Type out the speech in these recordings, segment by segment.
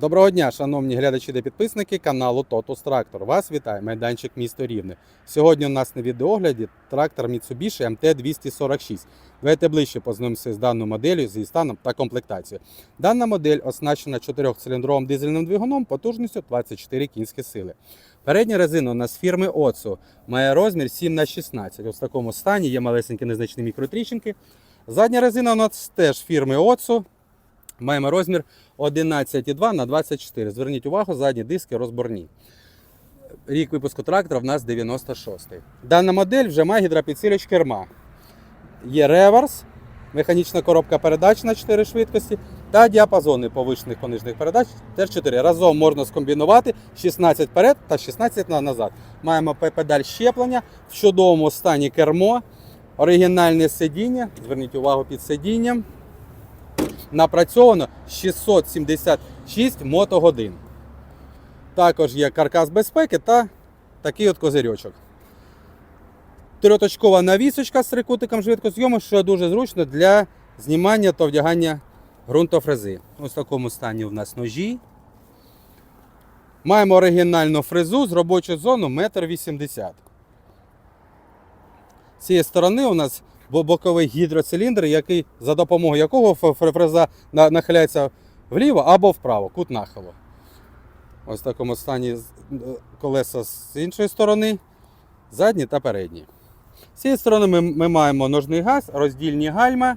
Доброго дня, шановні глядачі та підписники каналу Totus Tractor. Вас вітає майданчик місто Рівне. Сьогодні у нас на відеогляді трактор Mitsubishi MT-246. Давайте ближче познайомимося з даною моделлю, з її станом та комплектацією. Дана модель оснащена 4-циліндровим дизельним двигуном потужністю 24 кінські сили. Передня резина у нас фірми Отсу має розмір 7х16. Ось в такому стані є малесенькі незначні мікротріщинки. Задня резина у нас теж фірми Отсу. Маємо розмір 11,2 на 24. Зверніть увагу, задні диски розборні. Рік випуску трактора в нас 96-й. Дана модель вже має гідропідсилювач керма. Є реверс, механічна коробка передач на 4 швидкості та діапазони повишених понижених передач теж 4. Разом можна скомбінувати 16 вперед та 16 назад. Маємо педаль щеплення, в чудовому стані кермо, оригінальне сидіння. Зверніть увагу під сидінням напрацьовано 676 мотогодин. Також є каркас безпеки та такий от козирьочок. Трьоточкова навісочка з трикутиком швидкозйому, що дуже зручно для знімання та вдягання ґрунтофрези. Ось в такому стані у нас ножі. Маємо оригінальну фрезу з робочою зоною 1,80 м. З цієї сторони у нас боковий гідроциліндр, який, за допомогою якого фреза нахиляється вліво або вправо, кут нахилу. Ось в такому стані е, колеса з іншої сторони, задні та передні. З цієї сторони ми, ми маємо ножний газ, роздільні гальма,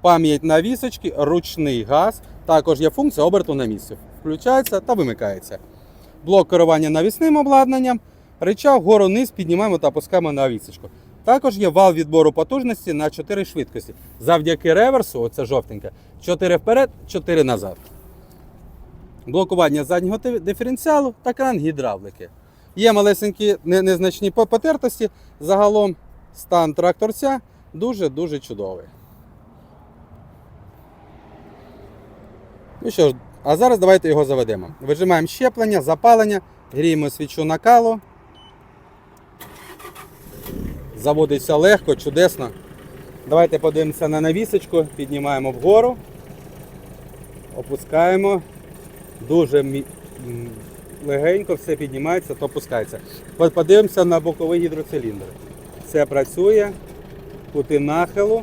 пам'ять навісочки, ручний газ. Також є функція оберту на місці. Включається та вимикається. Блок керування навісним обладнанням, рычаг вгору-вниз піднімаємо та опускаємо на вісочку. Також є вал відбору потужності на 4 швидкості. Завдяки реверсу, оце жовтеньке, 4 вперед, 4 назад. Блокування заднього диференціалу та кран гідравлики. Є малесенькі незначні потертості. Загалом стан тракторця дуже-дуже чудовий. Ну що ж, а зараз давайте його заведемо. Вижимаємо щеплення, запалення, гріємо свічу накалу. Заводиться легко, чудесно. Давайте подивимося на навісочку, піднімаємо вгору, опускаємо. Дуже легенько все піднімається, то опускається. Подивимося на боковий гідроциліндр. Все працює, кути нахилу.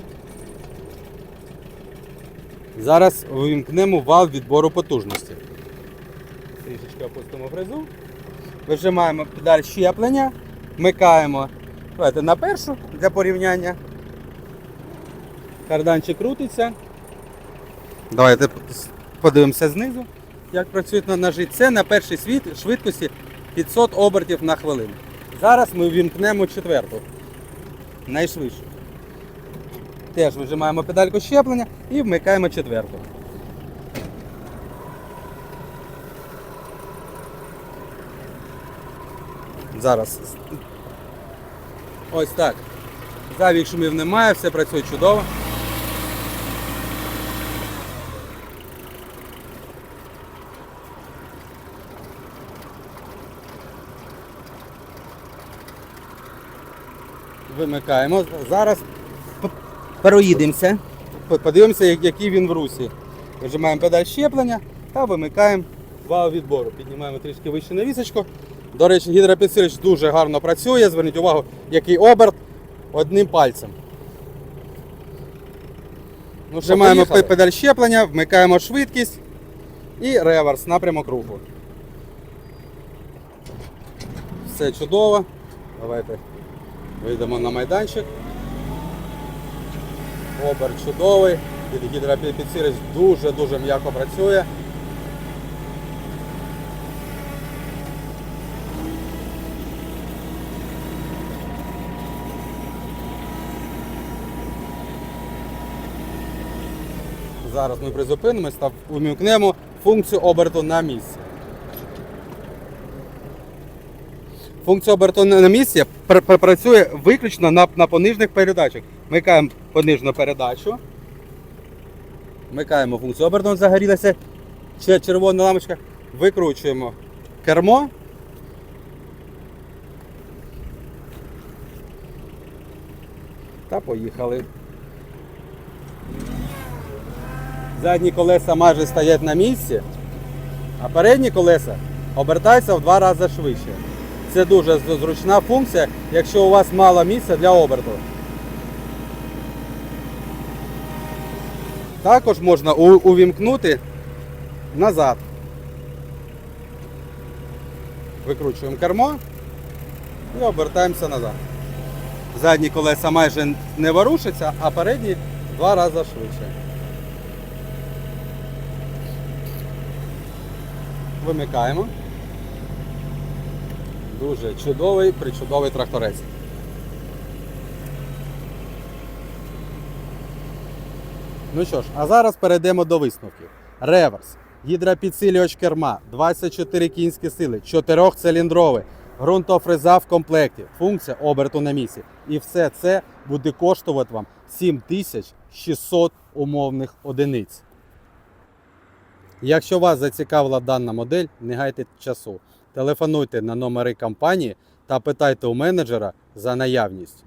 Зараз вимкнемо вал відбору потужності. Трішечки опустимо фрезу. Вижимаємо педаль щеплення, вмикаємо давайте, на першу для порівняння. Карданчик крутиться. Давайте подивимося знизу, як працюють на ножі. Це на першій світ швидкості 500 обертів на хвилину. Зараз ми вімкнемо четверту. Найшвидшу. Теж вижимаємо педальку щеплення і вмикаємо четверту. Зараз. Ось так. Завік шумів немає, все працює чудово. Вимикаємо. Зараз проїдемося. Подивимося, який він в русі. Вижимаємо педаль щеплення та вимикаємо вал відбору. Піднімаємо трішки вище на вісочку. До речі, гідропідсилювач дуже гарно працює. Зверніть увагу, який оберт одним пальцем. Ну, Вжимаємо педаль щеплення, вмикаємо швидкість і реверс, напрямок руху. Все чудово. Давайте вийдемо на майданчик. Оберт чудовий. Гід- Гідропідсилювач дуже-дуже м'яко працює. Зараз ми призупинимось та увімкнемо функцію оберту на місці. Функція оберту на місці пр- пр- працює виключно на, на понижних передачах. Вмикаємо понижну передачу. Вмикаємо функцію оберту, загорілася червона лампочка. Викручуємо кермо. Та поїхали. Задні колеса майже стоять на місці. А передні колеса обертаються в два рази швидше. Це дуже зручна функція, якщо у вас мало місця для оберту. Також можна увімкнути назад. Викручуємо кермо і обертаємося назад. Задні колеса майже не ворушаться, а передні два рази швидше. Вимикаємо. Дуже чудовий, причудовий тракторець. Ну що ж, а зараз перейдемо до висновків. Реверс, гідропідсилювач керма, 24 кінські сили, 4-циліндровий, ґрунтофреза в комплекті, функція оберту на місці. І все це буде коштувати вам 7600 умовних одиниць. Якщо вас зацікавила дана модель, не гайте часу. Телефонуйте на номери компанії та питайте у менеджера за наявність.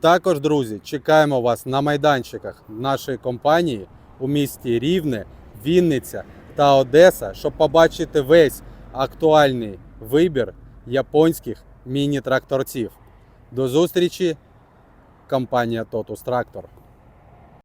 Також, друзі, чекаємо вас на майданчиках нашої компанії у місті Рівне, Вінниця та Одеса, щоб побачити весь актуальний вибір японських міні-тракторців. До зустрічі, компанія Totus Tractor.